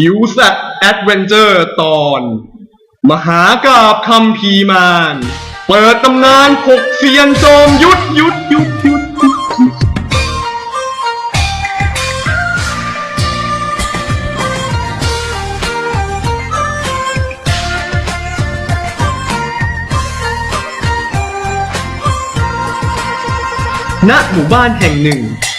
คิวแซดแอดเวนเจอร์ตอน มหากาบคำพีมาน เปิดตำนานหกเซียนโจมยุดยุดยุดยุดยุดยุดณหมู่บ้านแห่งหนึ่ง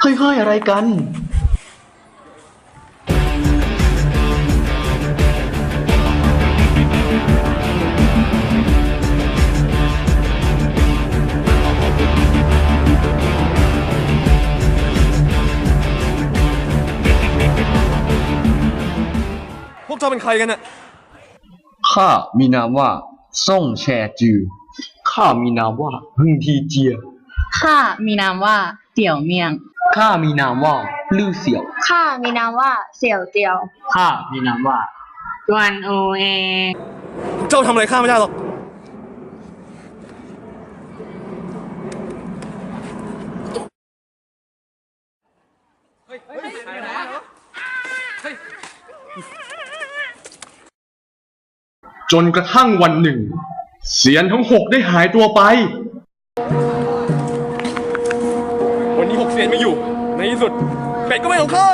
เฮ้ยๆอะไรกัน พวกเจ้าเป็นใครกันน่ะ ข้ามีนามว่าซ่งแชจือ ข้ามีนามว่าฮึงทีเจีย ข้ามีนามว่าเตี่ยวเมียง ข้ามีนามว่าลู่เสี่ยว ข้ามีนามว่าเสี่ยวเตียว ข้ามีนามว่ากวนอูเอ เจ้าทำอะไรข้าไม่ได้หรอก จนกระทั่งวันหนึ่ง เสียนทั้งหกได้หายตัวไป วันนี้หกเสียนไม่อยู่ใน ที่สุด เป็ดก็ไม่ของข้า